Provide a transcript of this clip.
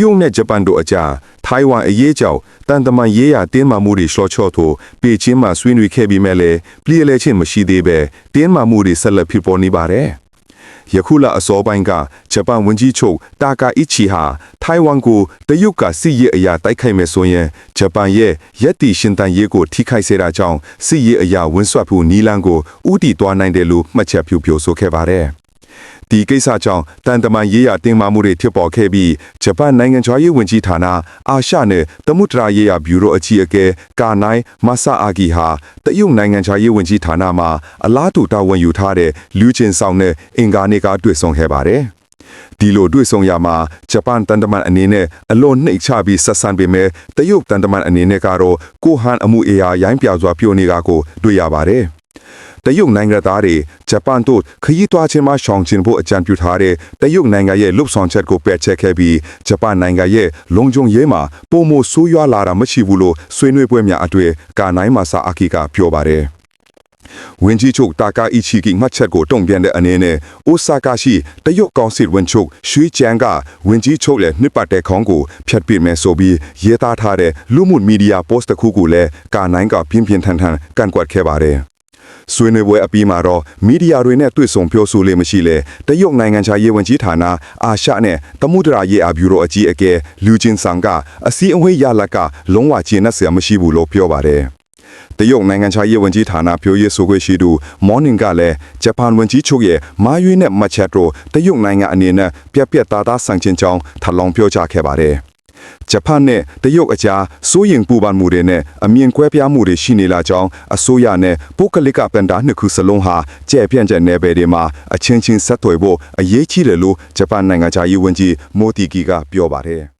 ရုတ်နဲ့ဂျပန်တို့အကြားထိုင်ဝမ်အရေးကြောင့်တန်တမန်ရေးရာတင်းမာမှုတွေရှော့ချော့ထို့ပေချင်းမှာဆွေးနွေးခဲ့ပြီးမဲ့လည်းပြည်လဲချင်းမရှိသေးပဲတင်းမာမှုတွေဆက်လက်ဖြစ်ပေါ်နေပါတယ်ယခုလအစောပိုင်းကဂျပန်ဝန်ကြီးချုပ်တာကာအီချီဟာထိုင်ဝမ်ကိုတရုတ်ကစစ်ရေးအရာတိုက်ခိုက်မယ်ဆိုရင်ဂျပန်ရဲ့ရက်တီရှင်တန်ရေးကိုထိခိုက်စေတာကြောင့်စစ်ရေးအရာဝန်းဆွတ်ဖို့နီလန်ကိုဥတီသွားနိုင်တယ်လို့မှတ်ချက်ပြုပြောဆိုခဲ့ပါတယ်။ ဒီကိစ္စကြောင့်တန်တမန်ရေးရာတင်မာမှုတွေဖြစ်ပေါ်ခဲ့ပြီးဂျပန်နိုင်ငံခြားရေးဝန်ကြီးဌာနအာရှနဲ့တမုဒရာရေးရာဘျူရိုအကြီးအကဲကာနိုင်းမဆာအာဂီဟာတရုတ်နိုင်ငံခြားရေးဝန်ကြီးဌာနမှာအလားတူတာဝန်ယူထားတဲ့လူချင်းဆောင်နဲ့အင်ကာနေကတွေ့ဆုံခဲ့ပါတယ်။ဒီလိုတွေ့ဆုံရမှာဂျပန်တန်တမန်အနေနဲ့အလွန်နှိမ့်ချပြီးဆက်ဆံပေမဲ့တရုတ်တန်တမန်အနေနဲ့ကတော့ကိုဟန်အမှုအရာရိုင်းပြစွာပြောနေတာကိုတွေ့ရပါတယ်။ တရုတ်နိုင်ငံသားတွေဂျပန်တို့ခရီးသွားခြင်းမှရှောင်ကျဉ်ဖို့အကြံပြုထားတဲ့တရုတ်နိုင်ငံရဲ့လှုပ်ဆောင်ချက်ကိုပယ်ချခဲ့ပြီးဂျပန်နိုင်ငံရဲ့လုံခြုံရေးမှာပုံမဆိုးရွားလာတာမရှိဘူးလို့ဆွေးနွေးပွဲများအတွေ့ကာနိုင်မာဆာအာကီကပြောပါတယ်။ဝင်ကြီးချုပ်တာကာအီချီကီမှတ်ချက်ကိုတုံ့ပြန်တဲ့အနေနဲ့အိုဆာကာရှိတရုတ်ကောင်စစ်ဝင်ချုပ်ရွှေကျန်းကဝင်ကြီးချုပ်ရဲ့နှစ်ပတ်တဲ့ခေါင်းကိုဖျက်ပစ်မယ်ဆိုပြီးရေးသားထားတဲ့လူမှုမီဒီယာပို့စ်တစ်ခုကိုလည်းကာနိုင်ကပြင်းပြင်းထန်ထန်ကန်ကွက်ခဲ့ပါတယ်။ ဆွေးနွေးပွဲအပြီးမှာတော့မီဒီယာတွေနဲ့တွေ့ဆုံပြောဆိုလေမရှိလေတရုတ်နိုင်ငံခြားရေးဝန်ကြီးဌာနအာရှနဲ့တမုဒရာရေးအဘျူရိုအကြီးအကဲလူချင်းဆန်ကအစည်းအဝေးရလက်ကလုံးဝကျင်းနဲ့ဆရာမရှိဘူးလို့ပြောပါတယ်။တရုတ်နိုင်ငံခြားရေးဝန်ကြီးဌာနပြောရေးဆိုခွင့်ရှိသူ Morning ကလည်းဂျပန်ဝန်ကြီးချုပ်ရဲ့မာရွေးနဲ့မတ်ချက်တို့တရုတ်နိုင်ငံအနေနဲ့ပြက်ပြက်သားသားဆန့်ကျင်ကြောင်းထပ်လောင်းပြောကြားခဲ့ပါတယ်။ ဂျပန်နဲ့တရုတ်အကြားစိုးရင်ပူပန်မှုတွေနဲ့အမြင်ကွဲပြားမှုတွေရှိနေလာကြောင်းအစိုးရနဲ့ပုဂ္ဂလိကပန်တာနှစ်ခုစလုံးဟာကြဲ့ပြန့်တဲ့နယ်ပယ်တွေမှာအချင်းချင်းဆက်သွယ်ဖို့အရေးကြီးတယ်လို့ဂျပန်နိုင်ငံခြားရေးဝန်ကြီးမိုတီကီကပြောပါတယ်